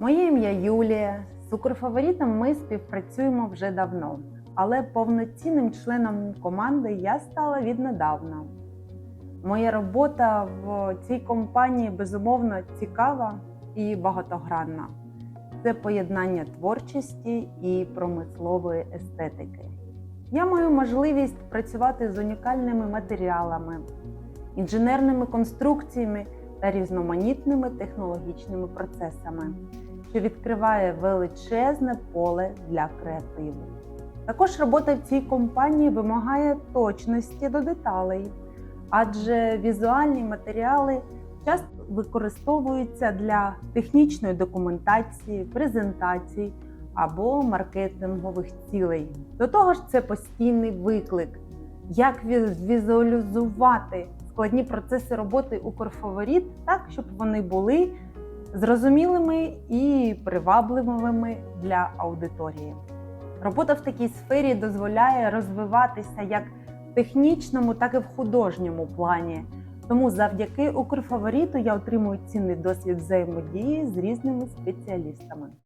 Моє ім'я Юлія. З Укрфаворитом ми співпрацюємо вже давно, але повноцінним членом команди я стала віднедавна. Моя робота в цій компанії безумовно цікава і багатогранна. Це поєднання творчості і промислової естетики. Я маю можливість працювати з унікальними матеріалами, інженерними конструкціями та різноманітними технологічними процесами, що відкриває величезне поле для креативу. Також робота в цій компанії вимагає точності до деталей, адже візуальні матеріали часто використовуються для технічної документації, презентацій або маркетингових цілей. До того ж, це постійний виклик. Як ві- візуалізувати складні процеси роботи Укрфаворит так, щоб вони були зрозумілими і привабливими для аудиторії. Робота в такій сфері дозволяє розвиватися як в технічному, так і в художньому плані. Тому завдяки Укрфавориту я отримую цінний досвід взаємодії з різними спеціалістами.